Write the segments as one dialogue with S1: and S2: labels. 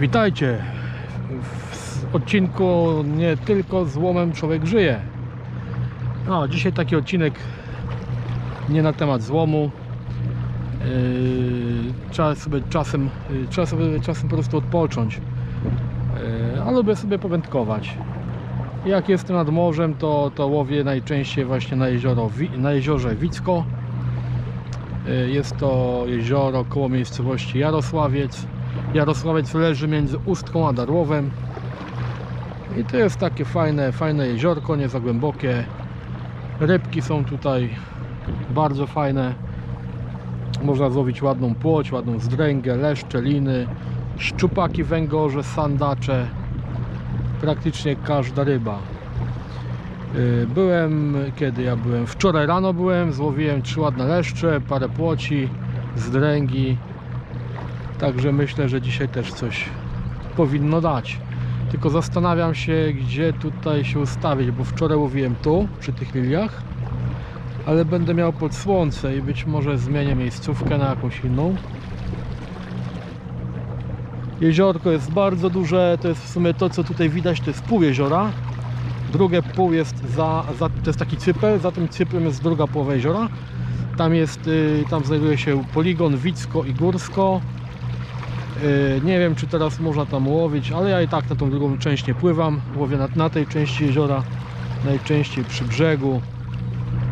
S1: Witajcie w odcinku nie tylko z człowiek żyje. No, dzisiaj taki odcinek nie na temat złomu. Yy, trzeba sobie czasem, yy, trzeba sobie czasem po prostu odpocząć. Yy, a lubię sobie powędkować. Jak jestem nad morzem, to, to łowię najczęściej właśnie na, jezioro, na jeziorze Wicko. Yy, Jest to jezioro koło miejscowości Jarosławiec. Jarosławiec leży między Ustką a Darłowem. I to jest takie fajne, fajne jeziorko, nie za głębokie. Rybki są tutaj bardzo fajne. Można złowić ładną płoć, ładną zdręgę, leszcze, liny, szczupaki, węgorze, sandacze. Praktycznie każda ryba. Yy, Byłem, kiedy ja byłem? Wczoraj rano byłem, złowiłem trzy ładne leszcze, parę płoci, zdręgi. Także myślę, że dzisiaj też coś powinno dać. Tylko zastanawiam się, gdzie tutaj się ustawić, bo wczoraj łowiłem tu, przy tych liliach, ale będę miał pod słońce i być może zmienię miejscówkę na jakąś inną. Jeziorko jest bardzo duże, to jest w sumie to, co tutaj widać, to jest pół jeziora. Drugie pół jest za, za to jest taki cypel, za tym cyplem jest druga połowa jeziora. Tam jest, y, tam znajduje się poligon Wicko i Górsko. Yy, Nie wiem, czy teraz można tam łowić, ale ja i tak na tą drugą część nie pływam. Łowię na, na tej części jeziora, najczęściej przy brzegu,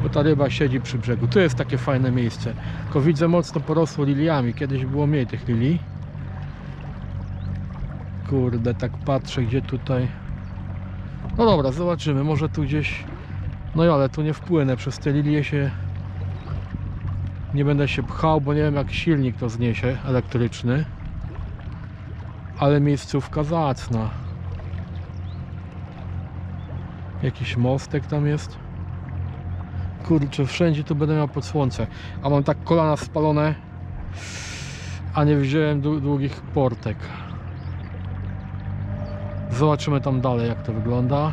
S1: bo ta ryba siedzi przy brzegu. Tu jest takie fajne miejsce. Tylko widzę mocno porosło liliami. Kiedyś było mniej tych lilii. Kurde, tak patrzę, gdzie tutaj. No dobra, zobaczymy. Może tu gdzieś. No i ale tu nie wpłynę. Przez te lilie się. Nie będę się pchał, bo nie wiem, jak silnik to zniesie elektryczny ale miejscówka zacna. Jakiś mostek tam jest. Kurczę, wszędzie tu będę miał pod słońce. A mam tak kolana spalone, a nie wziąłem dłu- długich portek. Zobaczymy tam dalej, jak to wygląda.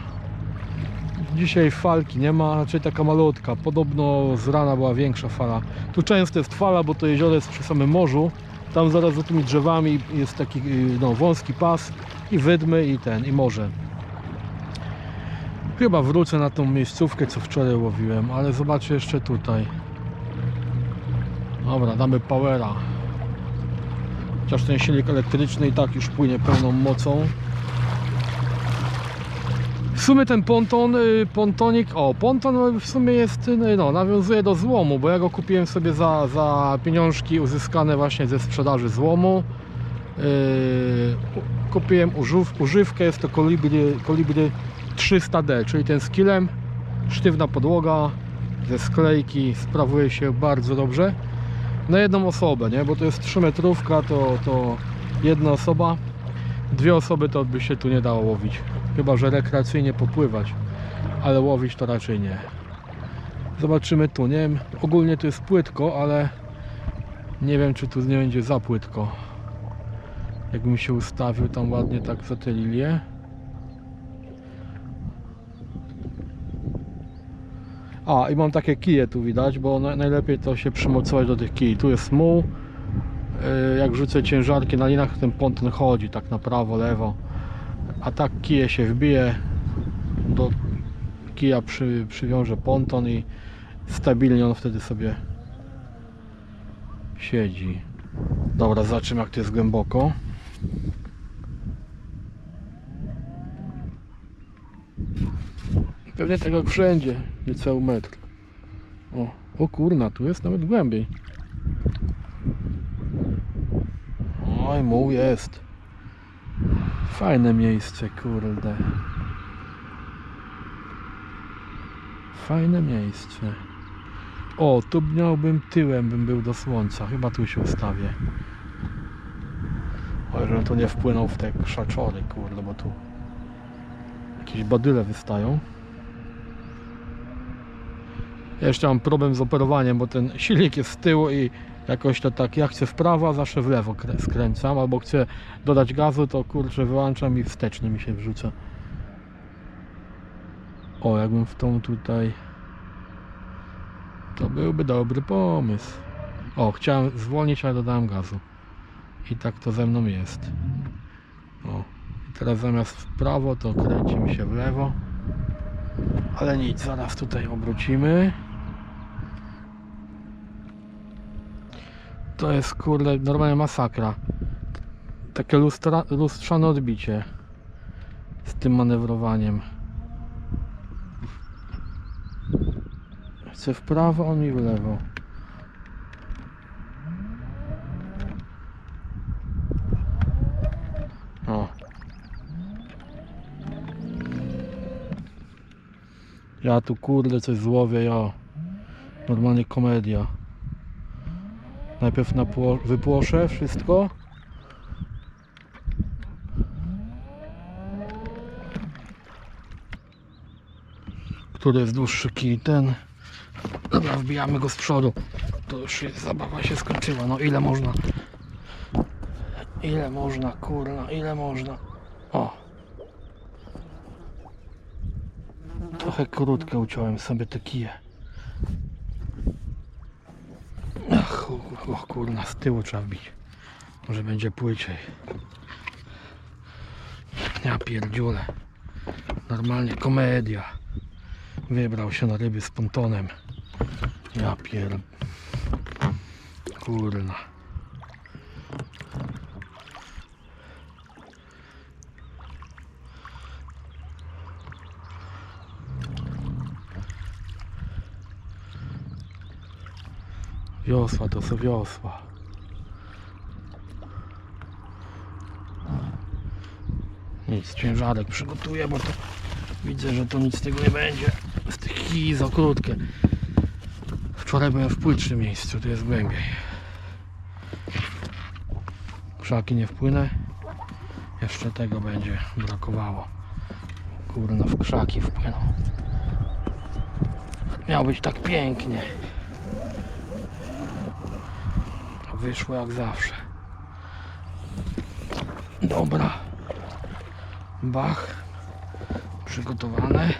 S1: Dzisiaj falki nie ma, raczej taka malutka. Podobno z rana była większa fala. Tu często jest fala, bo to jezioro jest przy samym morzu. Tam zaraz za tymi drzewami jest taki y, no, wąski pas i wydmy i ten, i morze. Chyba wrócę na tą miejscówkę, co wczoraj łowiłem, ale zobaczę jeszcze tutaj. Dobra, damy powera. Chociaż ten silnik elektryczny i tak już płynie pełną mocą. W sumie ten ponton, y, pontonik, o ponton w sumie jest, y, no nawiązuje do złomu, bo ja go kupiłem sobie za, za pieniążki uzyskane właśnie ze sprzedaży złomu. Yy, kupiłem użów, używkę, jest to kolibry, kolibry 300D, czyli ten z kilem, sztywna podłoga, ze sklejki, sprawuje się bardzo dobrze. Na jedną osobę, nie? bo to jest 3 metrówka, to, to jedna osoba. Dwie osoby to by się tu nie dało łowić. Chyba, że rekreacyjnie popływać, ale łowić to raczej nie. Zobaczymy tu, nie wiem, ogólnie tu jest płytko, ale nie wiem, czy tu nie będzie za płytko. Jakbym się ustawił tam ładnie tak za te lilie. A, i mam takie kije tu widać, bo na, najlepiej to się przymocować do tych kij. Tu jest muł. Yy, Jak rzucę ciężarki na linach, ten ponton chodzi tak na prawo, lewo. A tak kije się wbije. Do kija przy, przywiążę ponton i stabilnie on wtedy sobie siedzi. Dobra, zobaczymy jak to jest głęboko. Pewnie tak jak wszędzie, niecały metr. O, o kurna, tu jest nawet głębiej. Oj, muł jest. Fajne miejsce, kurde. Fajne miejsce. O, tu miałbym tyłem, bym był do słońca. Chyba tu się ustawię. O, żebym tu nie wpłynął w te krzaczory, kurde, bo tu jakieś badyle wystają. Ja jeszcze mam problem z operowaniem, bo ten silnik jest z tyłu i jakoś to tak, ja chcę w prawo, a zawsze w lewo krę- skręcam, albo chcę dodać gazu, to kurczę wyłączam i wstecznie mi się wrzuca. O, jakbym w tą tutaj... To byłby dobry pomysł. O, chciałem zwolnić, ale dodałem gazu. I tak to ze mną jest. O. I teraz zamiast w prawo, to kręcimy się w lewo. Ale nic, zaraz tutaj obrócimy. To jest kurde normalnie masakra. Takie lustra, lustrzane odbicie z tym manewrowaniem. Chcę w prawo, on mi w lewo. O. Ja tu kurde coś złowię, ja. Normalnie komedia. Najpierw wypłoszę wszystko. Który jest dłuższy kij? Ten. Dobra, wbijamy go z przodu. To już jest, zabawa się skończyła. No ile można? Ile można, kurna, ile można? O. Trochę krótko uciąłem sobie te kije. Ach, o, o kurna, z tyłu trzeba wbić. Może będzie płyciej. Ja pierdziule. Normalnie komedia. Wybrał się na ryby z pontonem. Ja pier... Kurna. Wiosła to są wiosła. Nic, ciężarek przygotuję, bo to widzę, że to nic z tego nie będzie. Z tych kij za krótkie. Wczoraj byłem w płytszym miejscu, tu jest głębiej. Krzaki nie wpłynę. Jeszcze tego będzie brakowało. Kurna, w krzaki wpłynął. Miał być tak pięknie. A Wyszło jak zawsze. Dobra. Bach. Przygotowane.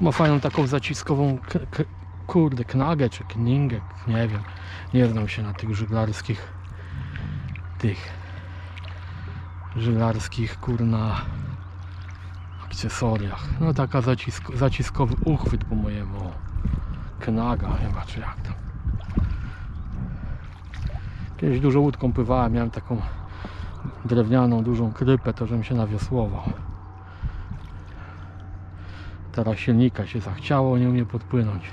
S1: Ma fajną taką zaciskową kurde knagę czy kningę, nie wiem. Nie znam się na tych żeglarskich tych żeglarskich kurna akcesoriach. No taka zacisk, zaciskowy uchwyt po mojemu. Knaga chyba czy jak tam. Kiedyś dużo łódką pływałem, miałem taką drewnianą, dużą krypę, to żebym się nawiosłował. Teraz silnika się zachciało, nie umie podpłynąć.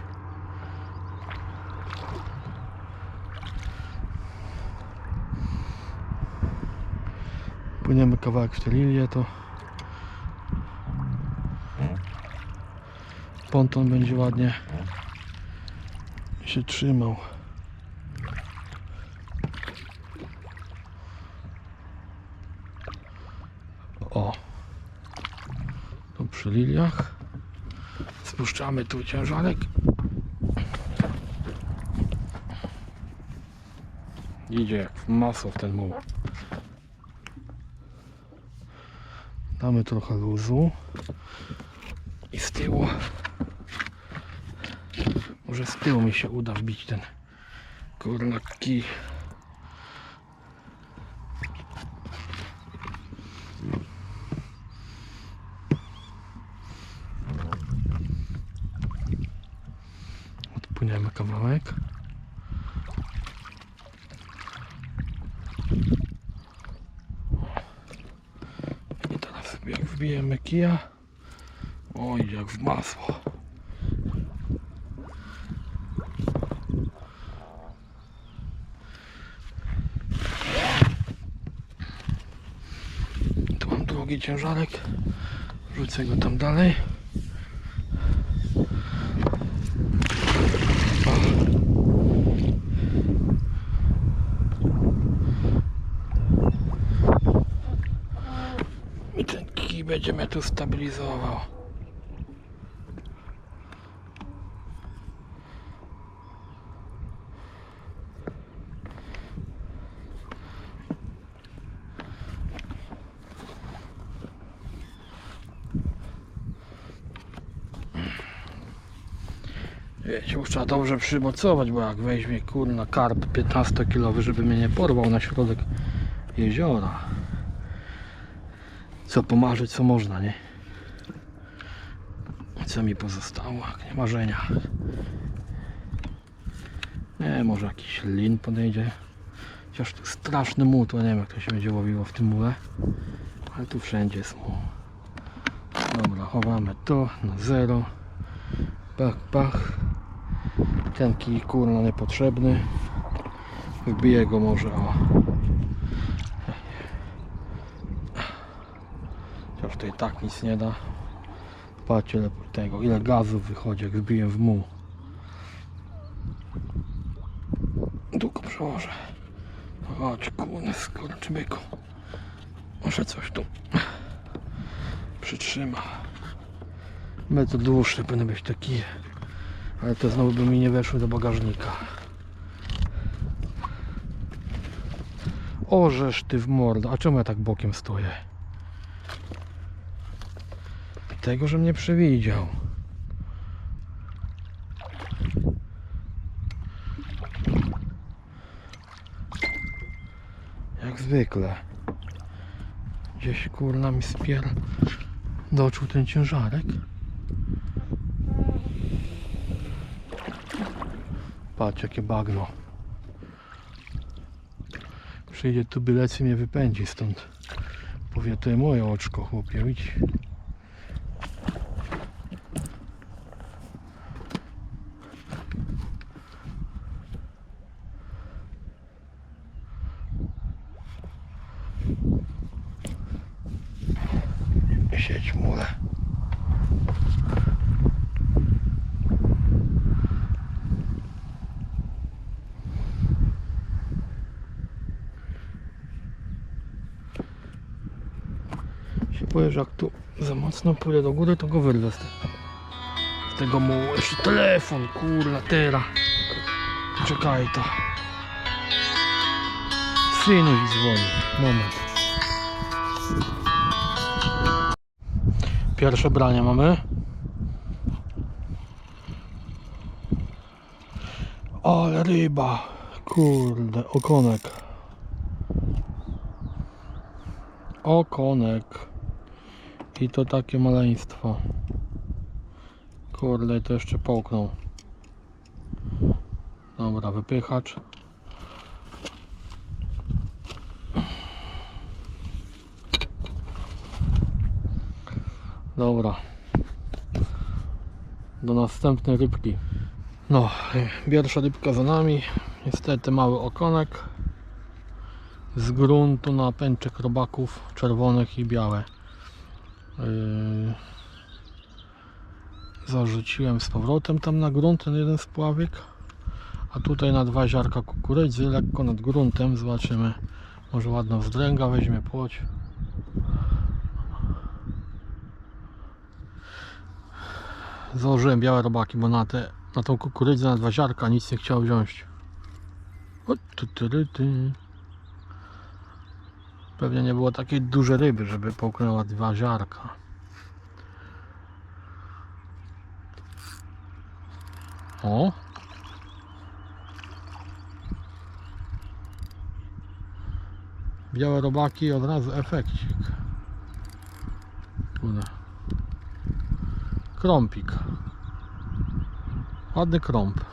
S1: Płyniemy kawałek w tę lilię, to ponton będzie ładnie się trzymał. O, tu przy liliach. Spuszczamy tu ciężarek. Idzie jak masło w ten muł. Damy trochę luzu. I z tyłu. Może z tyłu mi się uda wbić ten kurna. Odpłyniemy kawałek. I teraz jak wbijemy kija, oj jak w masło. Tu mam drugi ciężarek. Rzucę go tam dalej. I ten kij będzie mnie tu stabilizował. Wiecie, trzeba dobrze przymocować, bo jak weźmie kurna karp 15 kilowy, żeby mnie nie porwał na środek jeziora. Co pomarzyć, co można, nie? Co mi pozostało? marzenia. Nie, może jakiś lin podejdzie. Chociaż tu straszny muł, to nie wiem jak to się będzie łowiło w tym mule. Ale tu wszędzie jest muł. Dobra, chowamy to na zero. Pach, pach. Ten kij kurna niepotrzebny. Wbiję go może o. Chociaż i tak nic nie da. Patrzcie ile tego, ile gazów wychodzi jak wbiję w muł. Długo przełożę. Chodź kurde skurczybyku. Może coś tu przytrzyma. Metr dłuższy powinny być taki. Ale to znowu by mi nie weszły do bagażnika. Orzesz ty w mordę. A czemu ja tak bokiem stoję? Tego, że mnie przewidział. Jak zwykle. Gdzieś kurna mi spier... Doczuł ten ciężarek. Patrz jakie bagno. Przyjdzie tu bylecy mnie wypędzi stąd. Jest moje oczko chłopie, idź. Siedź mule. się boję, że jak tu za mocno pójdę do góry, to go wyrwę z, z tego mułu. Jeszcze telefon, kurna, teraz. Czekaj to. Synuś dzwoni. Moment. Pierwsze branie mamy. Ale ryba. Kurde, okonek. Okonek. I to takie maleństwo. Kurde, to jeszcze połknął. Dobra, wypychacz. Dobra. Do następnej rybki. No, pierwsza rybka za nami. Niestety mały okonek. Z gruntu na pęczek robaków czerwonych i białe. Yy, zarzuciłem z powrotem tam na grunt ten jeden spławik a tutaj na dwa ziarka kukurydzy lekko nad gruntem zobaczymy. Może ładna wzdręga weźmie płoć. Założyłem białe robaki bo na, te, na tą kukurydzę na dwa ziarka nic nie chciał wziąć. O, ty, ty, ty, ty. Pewnie nie było takiej dużej ryby, żeby połknęła dwa ziarka. O! Białe robaki od razu efekcik. Kurde. Krąpik. Ładny krąp.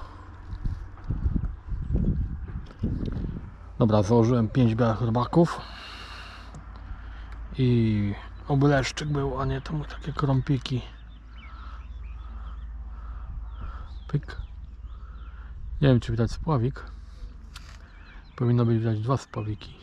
S1: Dobra, założyłem 5 białych robaków i obleszczyk był, a nie tam takie krąpiki. Pyk. Nie wiem, czy widać spławik. Powinno być widać dwa spławiki.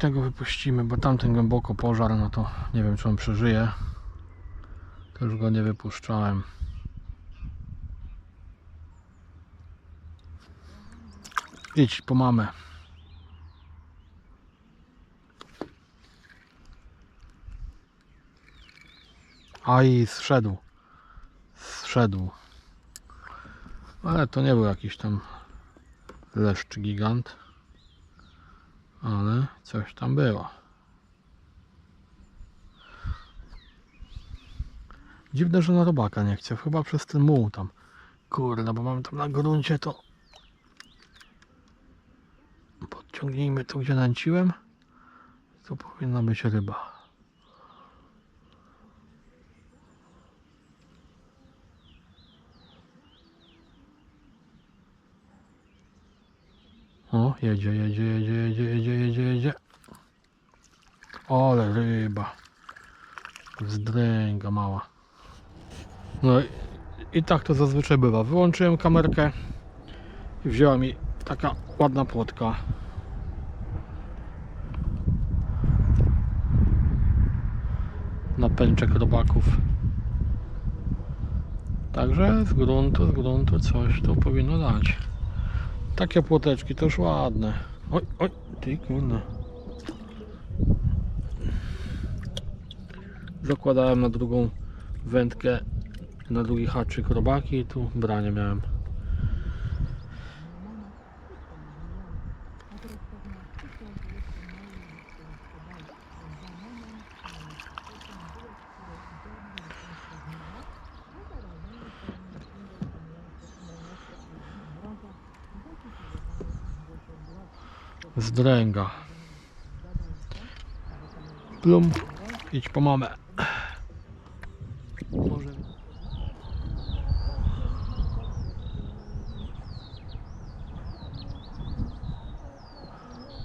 S1: Tego wypuścimy, bo tamten głęboko pożar, no to nie wiem czy on przeżyje. Już go nie wypuszczałem. Idź po mamę. Aj, zszedł. Zszedł. Ale to nie był jakiś tam leszcz gigant. Ale coś tam było. Dziwne, że na robaka nie chce. Chyba przez ten muł tam. Kurde, bo mamy tam na gruncie to... Podciągnijmy tu, gdzie nęciłem. Tu powinna być ryba. O, jedzie, jedzie, jedzie, jedzie, jedzie, jedzie, jedzie. Ole ryba. Zdręga mała. No i, i tak to zazwyczaj bywa. Wyłączyłem kamerkę i wzięła mi taka ładna płotka. Na pęczek robaków. Także z gruntu, z gruntu coś tu powinno dać. Takie płoteczki już ładne. Oj, oj, ty kurde. Zakładałem na drugą wędkę, na drugi haczyk robaki i tu branie miałem. Zdręga. Plum. Idź po mamę.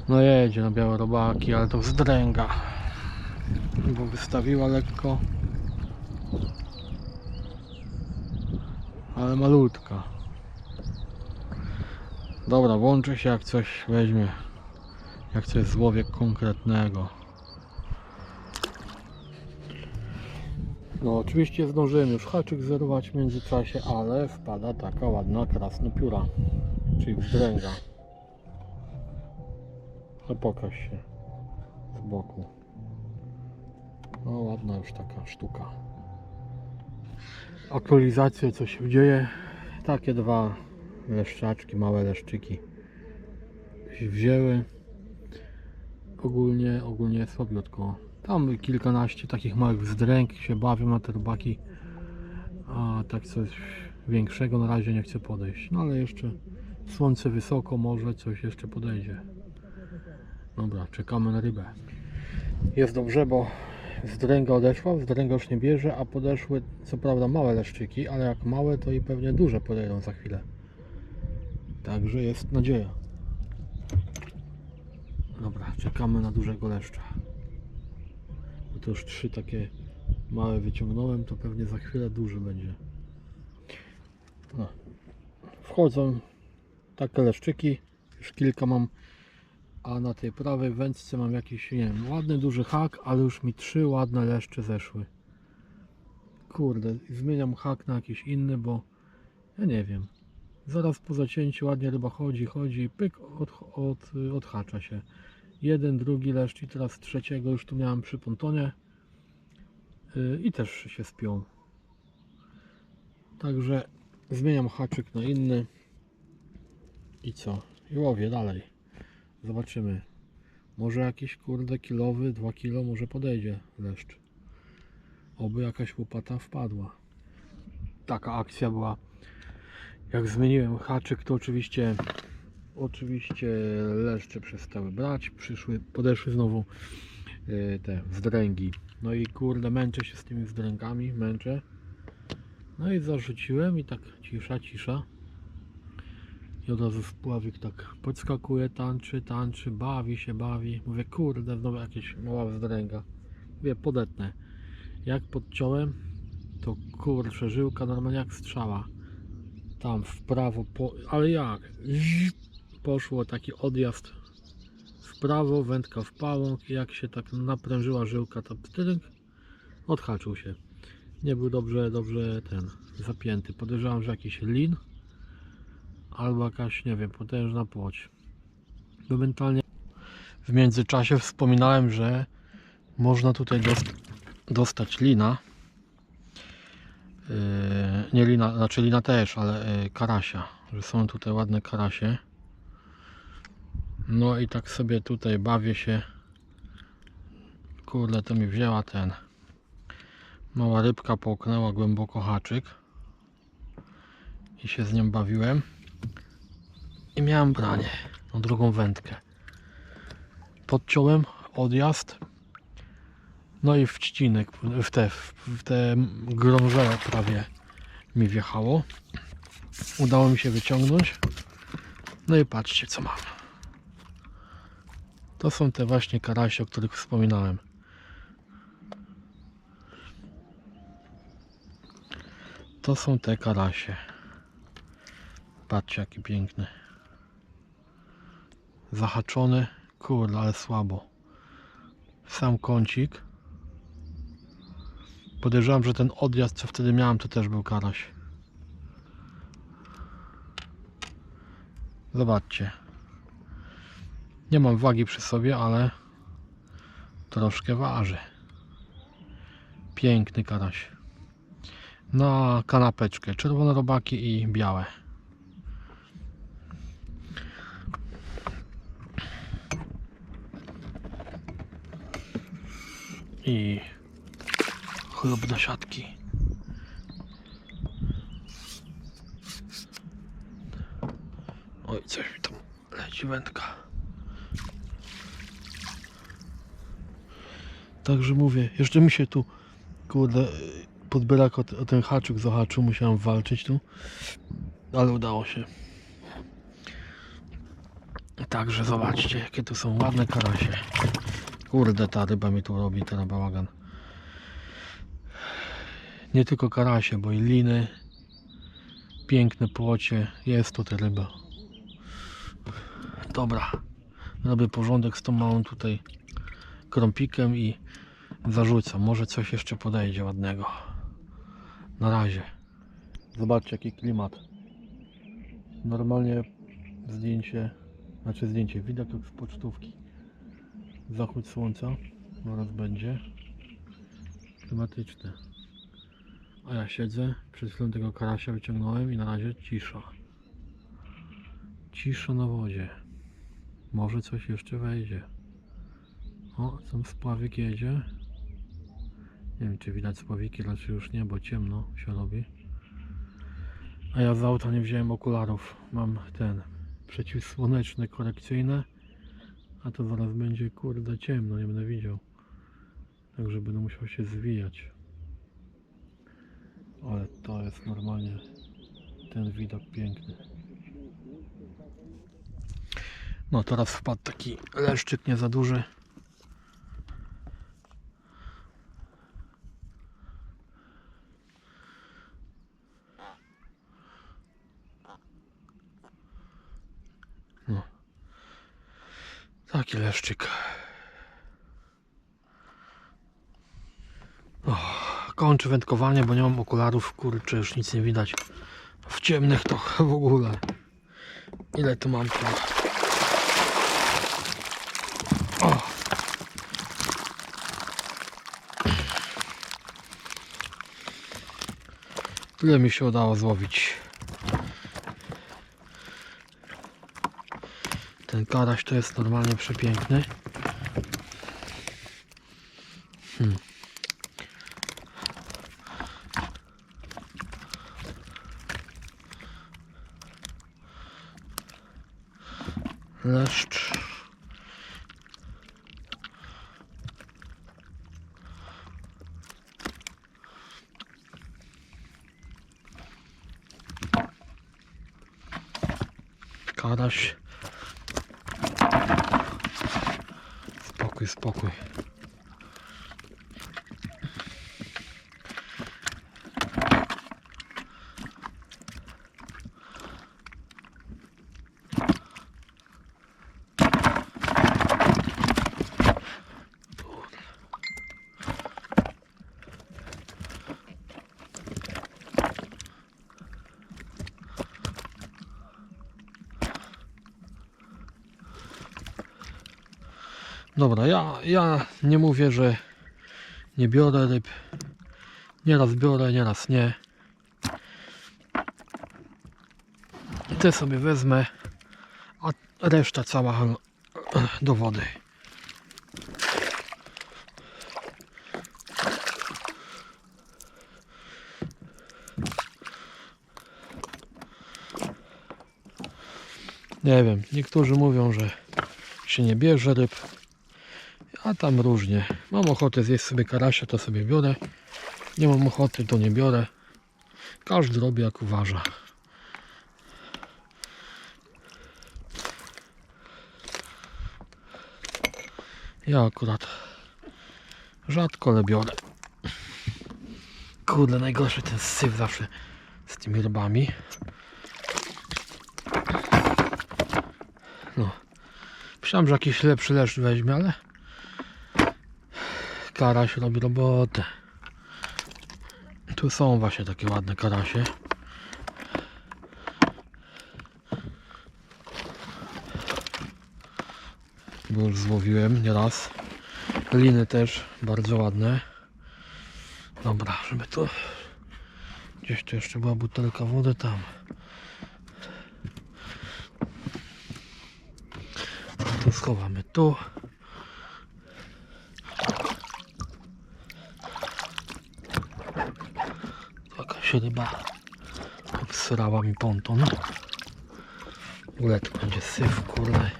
S1: No jedzie na białe robaki, ale to zdręga. Bo wystawiła lekko. Ale malutka. Dobra, włączy się jak coś weźmie. Jak coś złowię konkretnego. No oczywiście zdążyłem już haczyk zerwać w międzyczasie, ale wpada taka ładna krasnopióra, czyli wzdręga. Ale pokaż się z boku. No ładna już taka sztuka. Aktualizacje, co się dzieje. Takie dwa leszczaczki, małe leszczyki wzięły. Ogólnie, ogólnie słabiutko. Tam kilkanaście takich małych wzdręk się bawią na te robaki. A tak coś większego na razie nie chcę podejść. No ale jeszcze słońce wysoko, może coś jeszcze podejdzie. Dobra, czekamy na rybę. Jest dobrze, bo wzdręga odeszła, wzdręga już nie bierze, a podeszły co prawda małe leszczyki, ale jak małe to i pewnie duże podejdą za chwilę. Także jest nadzieja. Dobra, czekamy na dużego leszcza. Bo to już trzy takie małe wyciągnąłem, to pewnie za chwilę duży będzie. No. Wchodzą takie leszczyki, już kilka mam, a na tej prawej wędce mam jakiś, nie wiem, ładny duży hak, ale już mi trzy ładne leszcze zeszły. Kurde, zmieniam hak na jakiś inny, bo ja nie wiem. Zaraz po zacięciu ładnie ryba chodzi, chodzi pyk, od, od, odhacza się. Jeden, drugi leszcz i teraz trzeciego już tu miałem przy pontonie yy, i też się spiął. Także zmieniam haczyk na inny i co? I łowię dalej. Zobaczymy. Może jakiś kurde kilowy, 2 kilo może podejdzie leszcz. Oby jakaś łopata wpadła. Taka akcja była jak zmieniłem haczyk, to oczywiście oczywiście leszcze przestały brać, przyszły, podeszły znowu y, te wzdręgi. No i kurde, męczę się z tymi wzdręgami, męczę. No i zarzuciłem i tak cisza, cisza. I od razu spławik tak podskakuje, tańczy, tańczy, bawi się, bawi. Mówię, kurde, znowu jakieś mała wzdręga. Mówię, podetnę. Jak podciąłem, to kurczę, żyłka normalnie jak strzała tam w prawo, po, ale jak? Poszło taki odjazd w prawo, wędka w pałąk jak się tak naprężyła żyłka, to ptyrynk, odhaczył się. Nie był dobrze, dobrze ten zapięty. Podejrzewam, że jakiś lin albo jakaś, nie wiem, potężna płoć. Momentalnie w międzyczasie wspominałem, że można tutaj dost, dostać lina nie lina, znaczy lina też, ale yy, karasia. Że są tutaj ładne karasie. No i tak sobie tutaj bawię się. Kurde, to mi wzięła ten. Mała rybka połknęła głęboko haczyk. I się z nią bawiłem. I miałem branie na drugą wędkę. Podciąłem odjazd. No i w trzcinek, w te, w te grąże prawie mi wjechało. Udało mi się wyciągnąć. No i patrzcie co mam. To są te właśnie karasie, o których wspominałem. To są te karasie. Patrzcie jaki piękny. Zahaczony. Kurde, ale słabo. Sam kącik. Podejrzewam, że ten odjazd, co wtedy miałem, to też był karaś. Zobaczcie. Nie mam wagi przy sobie, ale troszkę waży. Piękny karaś. Na kanapeczkę. Czerwone robaki i białe. I do siatki. Oj, coś mi tam leci wędka. Także mówię, jeszcze mi się tu kurde podbierak o, o ten haczyk zahaczył, musiałem walczyć tu, ale udało się. Także zobaczcie, jakie tu są ładne karasie. Kurde, ta ryba mi tu robi teraz bałagan. Nie tylko karasie, bo i liny. Piękne płocie. Jest tutaj ryba. Dobra. Robię porządek z tą małą tutaj krąpikiem i zarzucam. Może coś jeszcze podejdzie ładnego. Na razie. Zobaczcie jaki klimat. Normalnie zdjęcie, znaczy zdjęcie, widok jak z pocztówki. Zachód słońca zaraz będzie. Klimatyczne. A ja siedzę, przed chwilą tego karasia wyciągnąłem i na razie cisza. Cisza na wodzie. Może coś jeszcze wejdzie. O, tam spławik jedzie. Nie wiem czy widać spławiki, raczej już nie, bo ciemno się robi. A ja z auta nie wziąłem okularów. Mam ten przeciwsłoneczne korekcyjne. A to zaraz będzie kurde ciemno, nie będę widział. Także będę musiał się zwijać. Ale to jest normalnie ten widok piękny. No teraz wpadł taki leszczyk nie za duży. No. Taki leszczyk. O, kończę wędkowanie, bo nie mam okularów. Kurczę, już nic nie widać. W ciemnych to w ogóle. Ile tu mam tu? O. Tyle mi się udało złowić. Ten karaś to jest normalnie przepiękny. Hmm. Leszcz. Karaś. Spokój, spokój. ja, ja nie mówię, że nie biorę ryb. Nieraz biorę, nieraz nie. Te sobie wezmę, a reszta cała do wody. Nie wiem, niektórzy mówią, że się nie bierze ryb, a tam różnie. Mam ochotę zjeść sobie karasia, to sobie biorę. Nie mam ochoty, to nie biorę. Każdy robi jak uważa. Ja akurat rzadko, ale biorę. Kurde, najgorszy ten syf zawsze z tymi rybami. No. Myślałem, że jakiś lepszy leszcz weźmie, ale karaś robi robotę. Tu są właśnie takie ładne karasie. Bo już złowiłem nieraz. Liny też bardzo ładne. Dobra, żeby tu gdzieś tu jeszcze była butelka wody tam. To schowamy tu. Jakaś ryba obsrała mi ponton. W ogóle tu będzie syf, kurde.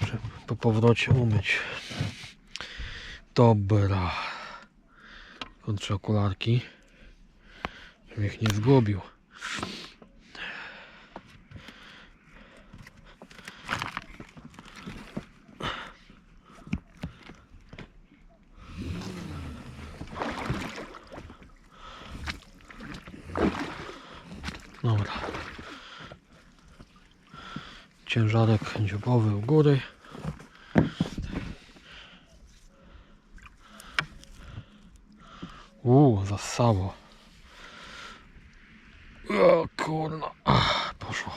S1: Muszę po powrocie umyć. Dobra. Kończę okularki. Żebym ich nie zgubił. Dobra. Ciężarek dziubowy u góry. Uuu, zasało. O kurna. Ach, poszło.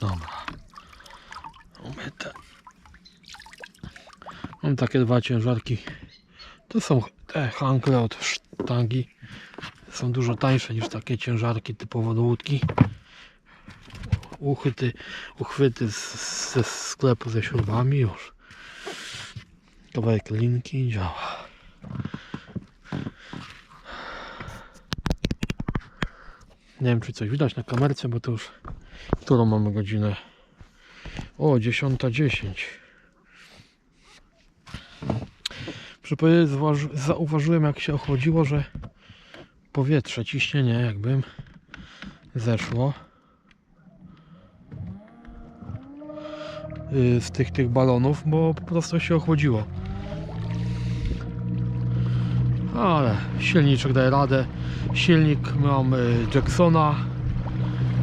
S1: Dobra. Umyte. Mam takie dwa ciężarki. To są te hankle od sztangi. Są dużo tańsze niż takie ciężarki typowo do łódki. Uchwyty, uchwyty ze sklepu ze śrubami już. Kawałek linki działa. Nie wiem czy coś widać na kamerce, bo to już którą mamy godzinę? O, 10.10. Muszę powiedzieć, zauważy- zauważyłem jak się ochłodziło, że powietrze, ciśnienie jakbym zeszło y, z tych tych balonów, bo po prostu się ochłodziło. Ale silniczek daje radę. Silnik mam y, Jacksona.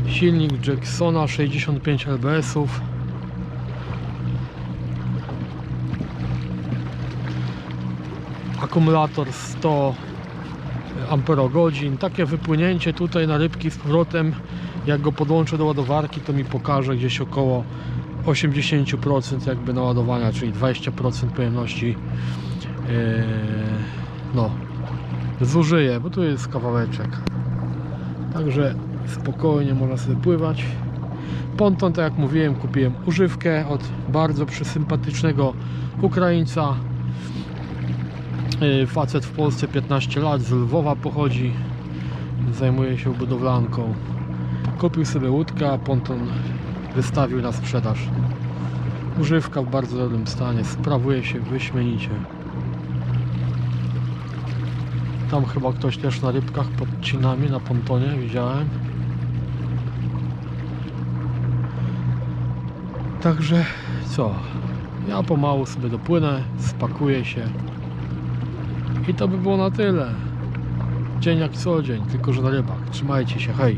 S1: Silnik Jacksona 65 lbs-ów. Akumulator 100 amperogodzin. Takie wypłynięcie tutaj na rybki z powrotem, jak go podłączę do ładowarki, to mi pokaże gdzieś około 80% jakby naładowania, czyli 20% pojemności yy, no zużyję, bo tu jest kawałeczek. Także spokojnie można sobie pływać. Ponton, tak jak mówiłem, kupiłem używkę od bardzo przysympatycznego Ukraińca. Facet w Polsce 15 lat, z Lwowa pochodzi, zajmuje się budowlanką. Kupił sobie łódkę, a ponton wystawił na sprzedaż. Używka w bardzo dobrym stanie, sprawuje się wyśmienicie. Tam chyba ktoś też na rybkach pod cinami, na pontonie widziałem. Także co? Ja pomału sobie dopłynę, spakuję się. I to by było na tyle. Dzień jak co dzień, tylko że na rybach. Trzymajcie się, hej.